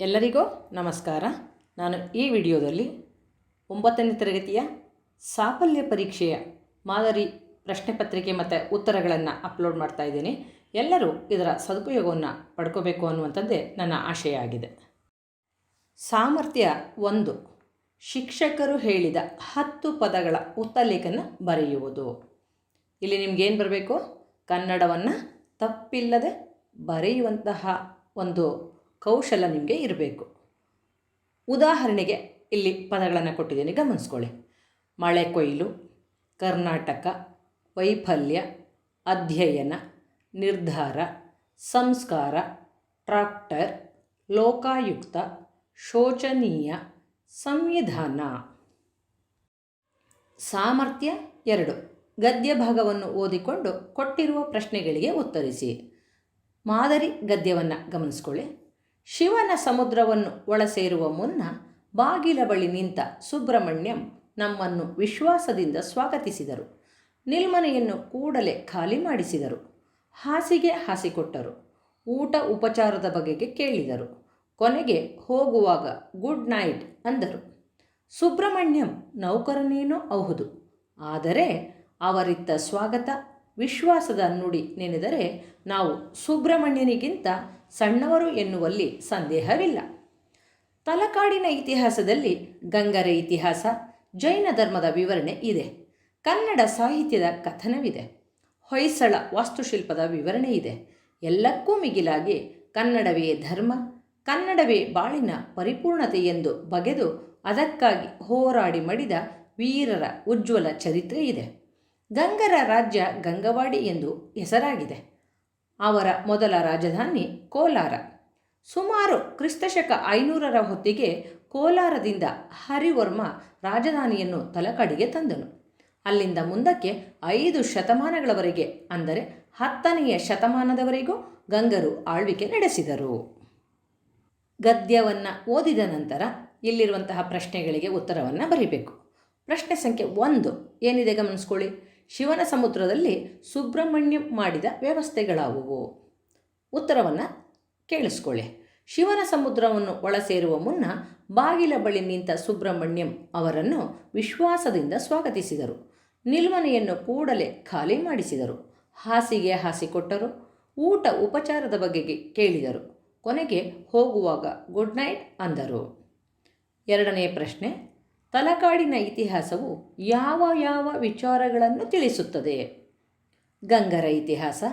ಎಲ್ಲರಿಗೂ ನಮಸ್ಕಾರ. ನಾನು ಈ ವಿಡಿಯೋದಲ್ಲಿ ಒಂಬತ್ತನೇ ತರಗತಿಯ ಸಾಫಲ್ಯ ಪರೀಕ್ಷೆಯ ಮಾದರಿ ಪ್ರಶ್ನೆ ಪತ್ರಿಕೆ ಮತ್ತು ಉತ್ತರಗಳನ್ನು ಅಪ್ಲೋಡ್ ಮಾಡ್ತಾ ಇದ್ದೀನಿ. ಎಲ್ಲರೂ ಇದರ ಸದುಪಯೋಗವನ್ನು ಪಡ್ಕೋಬೇಕು ಅನ್ನುವಂಥದ್ದೇ ನನ್ನ ಆಶಯ ಆಗಿದೆ ಸಾಮರ್ಥ್ಯ ಒಂದು, ಶಿಕ್ಷಕರು ಹೇಳಿದ ಹತ್ತು ಪದಗಳ ಉತ್ತಲೇಖನ ಬರೆಯುವುದು. ಇಲ್ಲಿ ನಿಮ್ಗೇನು ಬರಬೇಕು? ಕನ್ನಡವನ್ನು ತಪ್ಪಿಲ್ಲದೆ ಬರೆಯುವಂತಹ ಒಂದು ಕೌಶಲ ನಿಮಗೆ ಇರಬೇಕು. ಉದಾಹರಣೆಗೆ ಇಲ್ಲಿ ಪದಗಳನ್ನು ಕೊಟ್ಟಿದ್ದೀನಿ, ಗಮನಿಸ್ಕೊಳ್ಳಿ. ಮಳೆ ಕೊಯ್ಲು, ಕರ್ನಾಟಕ, ವೈಫಲ್ಯ, ಅಧ್ಯಯನ, ನಿರ್ಧಾರ, ಸಂಸ್ಕಾರ, ಟ್ರಾಕ್ಟರ್, ಲೋಕಾಯುಕ್ತ, ಶೋಚನೀಯ, ಸಂವಿಧಾನ. ಸಾಮರ್ಥ್ಯ ಎರಡು. ಗದ್ಯ ಭಾಗವನ್ನು ಓದಿಕೊಂಡು ಕೊಟ್ಟಿರುವ ಪ್ರಶ್ನೆಗಳಿಗೆ ಉತ್ತರಿಸಿ. ಮಾದರಿ ಗದ್ಯವನ್ನು ಗಮನಿಸ್ಕೊಳ್ಳಿ. ಶಿವನ ಸಮುದ್ರವನ್ನು ಒಳಸೇರುವ ಮುನ್ನ ಬಾಗಿಲ ಬಳಿ ನಿಂತ ಸುಬ್ರಹ್ಮಣ್ಯಂ ನಮ್ಮನ್ನು ವಿಶ್ವಾಸದಿಂದ ಸ್ವಾಗತಿಸಿದರು. ನಿಲ್ಮನೆಯನ್ನು ಕೂಡಲೇ ಖಾಲಿ ಮಾಡಿಸಿದರು. ಹಾಸಿಗೆ ಹಾಸಿಕೊಟ್ಟರು. ಊಟ ಉಪಚಾರದ ಬಗೆಗೆ ಕೇಳಿದರು. ಕೊನೆಗೆ ಹೋಗುವಾಗ ಗುಡ್ ನೈಟ್ ಅಂದರು. ಸುಬ್ರಹ್ಮಣ್ಯಂ ನೌಕರನೇನೋ ಹೌದು. ಆದರೆ ಅವರಿತ್ತ ಸ್ವಾಗತ, ವಿಶ್ವಾಸದ ನುಡಿ ನೆನೆದರೆ ನಾವು ಸುಬ್ರಹ್ಮಣ್ಯನಿಗಿಂತ ಸಣ್ಣವರು ಎನ್ನುವಲ್ಲಿ ಸಂದೇಹವಿಲ್ಲ. ತಲಕಾಡಿನ ಇತಿಹಾಸದಲ್ಲಿ ಗಂಗರ ಇತಿಹಾಸ, ಜೈನ ಧರ್ಮದ ವಿವರಣೆ ಇದೆ. ಕನ್ನಡ ಸಾಹಿತ್ಯದ ಕಥನವಿದೆ. ಹೊಯ್ಸಳ ವಾಸ್ತುಶಿಲ್ಪದ ವಿವರಣೆ ಇದೆ. ಎಲ್ಲಕ್ಕೂ ಮಿಗಿಲಾಗಿ ಕನ್ನಡವೇ ಧರ್ಮ, ಕನ್ನಡವೇ ಬಾಳಿನ ಪರಿಪೂರ್ಣತೆ ಎಂದು ಬಗೆದು ಅದಕ್ಕಾಗಿ ಹೋರಾಡಿ ಮಡಿದ ವೀರರ ಉಜ್ವಲ ಚರಿತ್ರೆ ಇದೆ. ಗಂಗರ ರಾಜ್ಯ ಗಂಗವಾಡಿ ಎಂದು ಹೆಸರಾಗಿದೆ. ಅವರ ಮೊದಲ ರಾಜಧಾನಿ ಕೋಲಾರ. ಸುಮಾರು ಕ್ರಿಸ್ತಶಕ ಐನೂರರ ಹೊತ್ತಿಗೆ ಕೋಲಾರದಿಂದ ಹರಿವರ್ಮ ರಾಜಧಾನಿಯನ್ನು ತಲಕಡಿಗೆ ತಂದನು. ಅಲ್ಲಿಂದ ಮುಂದಕ್ಕೆ ಐದು ಶತಮಾನಗಳವರೆಗೆ, ಅಂದರೆ ಹತ್ತನೆಯ ಶತಮಾನದವರೆಗೂ ಗಂಗರು ಆಳ್ವಿಕೆ ನಡೆಸಿದರು. ಗದ್ಯವನ್ನು ಓದಿದ ನಂತರ ಇಲ್ಲಿರುವಂತಹ ಪ್ರಶ್ನೆಗಳಿಗೆ ಉತ್ತರವನ್ನು ಬರೀಬೇಕು. ಪ್ರಶ್ನೆ ಸಂಖ್ಯೆ ಒಂದು ಏನಿದೆ ಗಮನಿಸ್ಕೊಳ್ಳಿ. ಶಿವನ ಸಮುದ್ರದಲ್ಲಿ ಸುಬ್ರಹ್ಮಣ್ಯ ಮಾಡಿದ ವ್ಯವಸ್ಥೆಗಳಾವುವು? ಉತ್ತರವನ್ನು ಕೇಳಿಸ್ಕೊಳ್ಳಿ. ಶಿವನ ಸಮುದ್ರವನ್ನು ಒಳಸೇರುವ ಮುನ್ನ ಬಾಗಿಲ ಬಳಿ ನಿಂತ ಸುಬ್ರಹ್ಮಣ್ಯಂ ಅವರನ್ನು ವಿಶ್ವಾಸದಿಂದ ಸ್ವಾಗತಿಸಿದರು. ನಿಲ್ವನೆಯನ್ನು ಕೂಡಲೇ ಖಾಲಿ ಮಾಡಿಸಿದರು. ಹಾಸಿಗೆ ಹಾಸಿಕೊಟ್ಟರು. ಊಟ ಉಪಚಾರದ ಬಗೆಗೆ ಕೇಳಿದರು. ಕೊನೆಗೆ ಹೋಗುವಾಗ ಗುಡ್ ನೈಟ್ ಅಂದರು. ಎರಡನೇ ಪ್ರಶ್ನೆ ತಲಕಾಡಿನ ಇತಿಹಾಸವು ಯಾವ ಯಾವ ವಿಚಾರಗಳನ್ನು ತಿಳಿಸುತ್ತದೆ? ಗಂಗರ ಇತಿಹಾಸ,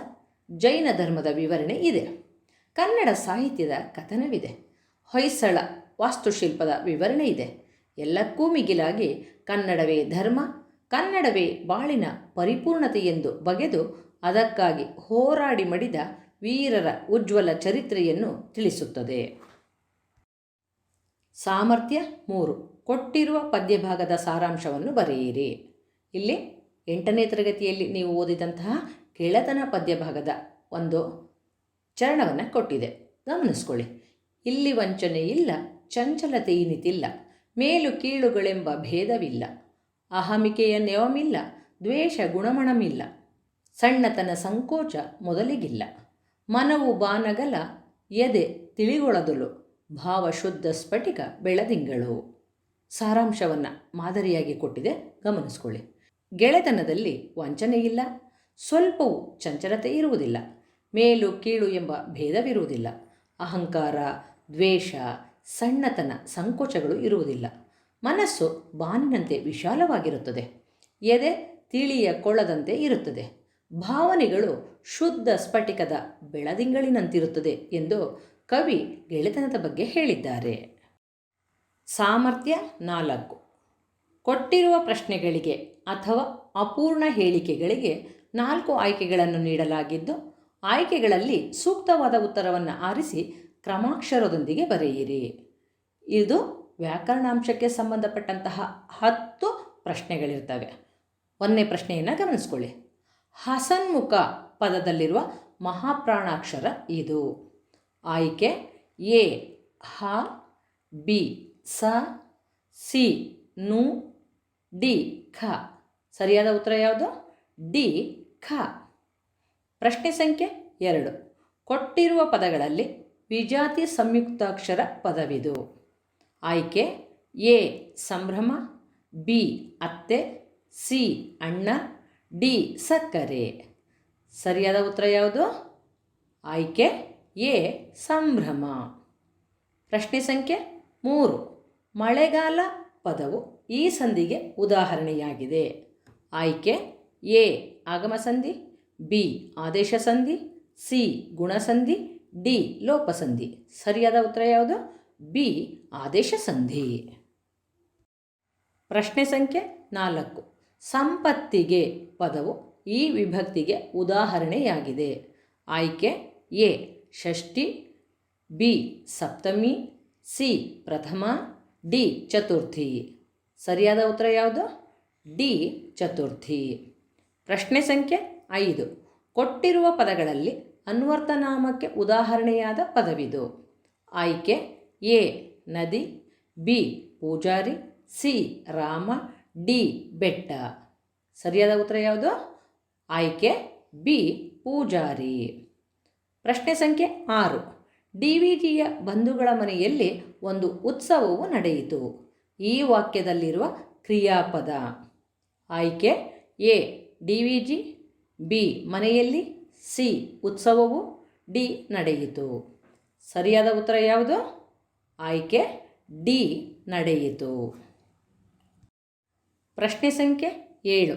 ಜೈನ ಧರ್ಮದ ವಿವರಣೆ ಇದೆ. ಕನ್ನಡ ಸಾಹಿತ್ಯದ ಕಥನವಿದೆ. ಹೊಯ್ಸಳ ವಾಸ್ತುಶಿಲ್ಪದ ವಿವರಣೆ ಇದೆ. ಎಲ್ಲಕ್ಕೂ ಮಿಗಿಲಾಗಿ ಕನ್ನಡವೇ ಧರ್ಮ, ಕನ್ನಡವೇ ಬಾಳಿನ ಪರಿಪೂರ್ಣತೆ ಎಂದು ಬಗೆದು ಅದಕ್ಕಾಗಿ ಹೋರಾಡಿ ಮಡಿದ ವೀರರ ಉಜ್ವಲ ಚರಿತ್ರೆಯನ್ನು ತಿಳಿಸುತ್ತದೆ. ಸಾಮರ್ಥ್ಯ ಮೂರು. ಕೊಟ್ಟಿರುವ ಪದ್ಯಭಾಗದ ಸಾರಾಂಶವನ್ನು ಬರೆಯಿರಿ. ಇಲ್ಲಿ ಎಂಟನೇ ತರಗತಿಯಲ್ಲಿ ನೀವು ಓದಿದಂತಹ ಕೆಳತನ ಪದ್ಯಭಾಗದ ಒಂದು ಚರಣವನ್ನು ಕೊಟ್ಟಿದೆ. ಗಮನಿಸ್ಕೊಳ್ಳಿ. ಇಲ್ಲಿ ವಂಚನೆ ಇಲ್ಲ, ಚಂಚಲತೆ ಇನಿತಿಲ್ಲ, ಮೇಲು ಕೀಳುಗಳೆಂಬ ಭೇದವಿಲ್ಲ, ಅಹಮಿಕೆಯ ನೆವಮಿಲ್ಲ, ದ್ವೇಷ ಗುಣಮಣಮಿಲ್ಲ, ಸಣ್ಣತನ ಸಂಕೋಚ ಮೊದಲಿಗಿಲ್ಲ, ಮನವು ಬಾನಗಲ, ಎದೆ ತಿಳಿಗೊಳದಲು ಭಾವ ಶುದ್ಧ ಸ್ಫಟಿಕ ಬೆಳದಿಂಗಳು. ಸಾರಾಂಶವನ್ನು ಮಾದರಿಯಾಗಿ ಕೊಟ್ಟಿದೆ. ಗಮನಿಸ್ಕೊಳ್ಳಿ. ಗೆಳೆತನದಲ್ಲಿ ವಂಚನೆಯಿಲ್ಲ ಸ್ವಲ್ಪವೂ ಚಂಚಲತೆ ಇರುವುದಿಲ್ಲ. ಮೇಲು ಕೀಳು ಎಂಬ ಭೇದವಿರುವುದಿಲ್ಲ. ಅಹಂಕಾರ, ದ್ವೇಷ, ಸಣ್ಣತನ, ಸಂಕೋಚಗಳು ಇರುವುದಿಲ್ಲ. ಮನಸ್ಸು ಬಾನಿನಂತೆ ವಿಶಾಲವಾಗಿರುತ್ತದೆ. ಎದೆ ತಿಳಿಯ ಕೊಳ್ಳದಂತೆ ಇರುತ್ತದೆ. ಭಾವನೆಗಳು ಶುದ್ಧ ಸ್ಫಟಿಕದ ಬೆಳದಿಂಗಳಿನಂತಿರುತ್ತದೆ ಎಂದು ಕವಿ ಗೆಳೆತನದ ಬಗ್ಗೆ ಹೇಳಿದ್ದಾರೆ. ಸಾಮರ್ಥ್ಯ ನಾಲ್ಕು. ಕೊಟ್ಟಿರುವ ಪ್ರಶ್ನೆಗಳಿಗೆ ಅಥವಾ ಅಪೂರ್ಣ ಹೇಳಿಕೆಗಳಿಗೆ ನಾಲ್ಕು ಆಯ್ಕೆಗಳನ್ನು ನೀಡಲಾಗಿದ್ದು, ಆಯ್ಕೆಗಳಲ್ಲಿ ಸೂಕ್ತವಾದ ಉತ್ತರವನ್ನು ಆರಿಸಿ ಕ್ರಮಾಕ್ಷರದೊಂದಿಗೆ ಬರೆಯಿರಿ. ಇದು ವ್ಯಾಕರಣಾಂಶಕ್ಕೆ ಸಂಬಂಧಪಟ್ಟಂತಹ ಹತ್ತು ಪ್ರಶ್ನೆಗಳಿರ್ತವೆ. ಒಂದನೇ ಪ್ರಶ್ನೆಯನ್ನು ಗಮನಿಸ್ಕೊಳ್ಳಿ. ಹಸನ್ಮುಖ ಪದದಲ್ಲಿರುವ ಮಹಾಪ್ರಾಣಾಕ್ಷರ ಇದು. ಆಯ್ಕೆ ಎ, ಹ, ಬಿ. ಸ, ಸಿ, ನು, ಡಿ, ಖ. ಸರಿಯಾದ ಉತ್ತರ ಯಾವುದು? ಡಿ, ಖ. ಪ್ರಶ್ನೆ ಸಂಖ್ಯೆ ಎರಡು. ಕೊಟ್ಟಿರುವ ಪದಗಳಲ್ಲಿ ವಿಜಾತಿ ಸಂಯುಕ್ತಾಕ್ಷರ ಪದವಿದು. ಆಯ್ಕೆ, ಎ, ಸಂಭ್ರಮ, ಬಿ, ಅತ್ತೆ, ಸಿ, ಅಣ್ಣ, ಡಿ, ಸಕ್ಕರೆ. ಸರಿಯಾದ ಉತ್ತರ ಯಾವುದು? ಆಯ್ಕೆ, ಎ, ಸಂಭ್ರಮ. ಪ್ರಶ್ನೆ ಸಂಖ್ಯೆ ಮೂರು. ಮಳೆಗಾಲ ಪದವು ಈ ಸಂಧಿಗೆ ಉದಾಹರಣೆಯಾಗಿದೆ. ಆಯ್ಕೆ ಎ, ಆಗಮ ಸಂಧಿ, ಬಿ, ಆದೇಶ ಸಂಧಿ, ಸಿ ಗುಣಸಂಧಿ ಡಿ ಲೋಪಸಂಧಿ ಸರಿಯಾದ ಉತ್ತರ ಯಾವುದು? ಬಿ, ಆದೇಶ ಸಂಧಿ. ಪ್ರಶ್ನೆ ಸಂಖ್ಯೆ ನಾಲ್ಕು. ಸಂಪತ್ತಿಗೆ ಪದವು ಈ ವಿಭಕ್ತಿಗೆ ಉದಾಹರಣೆಯಾಗಿದೆ. ಆಯ್ಕೆ ಎ, ಷಷ್ಠಿ, ಬಿ, ಸಪ್ತಮಿ, ಸಿ, ಪ್ರಥಮ ಡಿ ಚತುರ್ಥಿ. ಸರಿಯಾದ ಉತ್ತರ ಯಾವುದು? ಡಿ ಚತುರ್ಥಿ. ಪ್ರಶ್ನೆ ಸಂಖ್ಯೆ ಐದು. ಕೊಟ್ಟಿರುವ ಪದಗಳಲ್ಲಿ ಅನ್ವರ್ಥನಾಮಕ್ಕೆ ಉದಾಹರಣೆಯಾದ ಪದವಿದು. ಆಯ್ಕೆ ಎ, ನದಿ, ಬಿ, ಪೂಜಾರಿ, ಸಿ, ರಾಮ, ಡಿ, ಬೆಟ್ಟ. ಸರಿಯಾದ ಉತ್ತರ ಯಾವುದು? ಆಯ್ಕೆ ಬಿ, ಪೂಜಾರಿ. ಪ್ರಶ್ನೆ ಸಂಖ್ಯೆ ಆರು. ಡಿ ವಿ ಬಂಧುಗಳ ಮನೆಯಲ್ಲಿ ಒಂದು ಉತ್ಸವವು ನಡೆಯಿತು. ಈ ವಾಕ್ಯದಲ್ಲಿರುವ ಕ್ರಿಯಾಪದ ಆಯ್ಕೆ ಎ, ಡಿ ವಿ ಬಿ ಮನೆಯಲ್ಲಿ, ಸಿ ಉತ್ಸವವು, ಡಿ ನಡೆಯಿತು. ಸರಿಯಾದ ಉತ್ತರ ಯಾವುದು? ಆಯ್ಕೆ ಡಿ ನಡೆಯಿತು. ಪ್ರಶ್ನೆ ಸಂಖ್ಯೆ ಏಳು.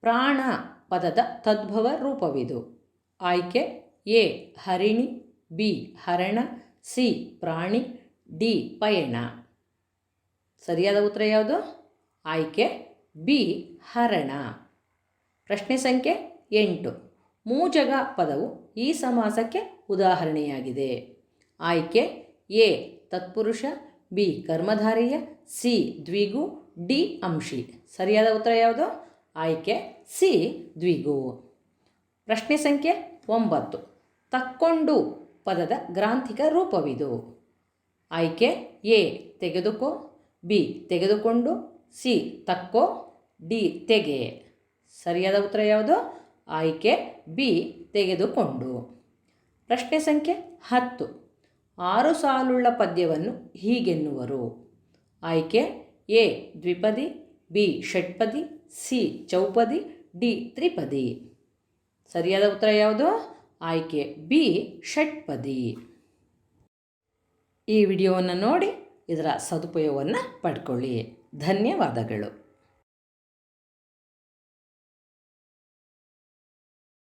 ಪ್ರಾಣ ಪದದ ತದ್ಭವ ರೂಪವಿದು. ಆಯ್ಕೆ ಎ, ಹರಿಣಿ ಬಿ, ಹರಣ, ಸಿ, ಪ್ರಾಣಿ, ಡಿ, ಪಯಣ. ಸರಿಯಾದ ಉತ್ತರ ಯಾವುದು? ಆಯ್ಕೆ ಬಿ, ಹರಣ. ಪ್ರಶ್ನೆ ಸಂಖ್ಯೆ ಎಂಟು. ಮೂಜಗ ಪದವು ಈ ಸಮಾಸಕ್ಕೆ ಉದಾಹರಣೆಯಾಗಿದೆ. ಆಯ್ಕೆ ಎ, ತತ್ಪುರುಷ, ಬಿ, ಕರ್ಮಧಾರಿಯ, ಸಿ, ದ್ವಿಗು, ಡಿ, ಅಂಶಿ. ಸರಿಯಾದ ಉತ್ತರ ಯಾವುದು? ಆಯ್ಕೆ ಸಿ, ದ್ವಿಗು. ಪ್ರಶ್ನೆ ಸಂಖ್ಯೆ ಒಂಬತ್ತು. ತಕ್ಕೊಂಡು ಪದದ ಗ್ರಾಂಥಿಕ ರೂಪವಿದು. ಆಯ್ಕೆ ಎ, ತೆಗೆದುಕೋ, ಬಿ, ತೆಗೆದುಕೊಂಡು, ಸಿ, ತಕ್ಕೋ, ಡಿ, ತೆಗೆ. ಸರಿಯಾದ ಉತ್ತರ ಯಾವುದು? ಆಯ್ಕೆ ಬಿ, ತೆಗೆದುಕೊಂಡು. ಪ್ರಶ್ನೆ ಸಂಖ್ಯೆ ಹತ್ತು. ಆರು ಸಾಲುಳ್ಳ ಪದ್ಯವನ್ನು ಹೀಗೆನ್ನುವರು. ಆಯ್ಕೆ ಎ, ದ್ವಿಪದಿ, ಬಿ, ಷಟ್ಪದಿ, ಸಿ, ಚೌಪದಿ, ಡಿ, ತ್ರಿಪದಿ. ಸರಿಯಾದ ಉತ್ತರ ಯಾವುದು? ಆಯ್ಕೆ ಬಿ ಷಟ್ಪದಿ. ಈ ವಿಡಿಯೋವನ್ನು ನೋಡಿ ಇದರ ಸದುಪಯೋಗವನ್ನು ಪಡ್ಕೊಳ್ಳಿ. ಧನ್ಯವಾದಗಳು.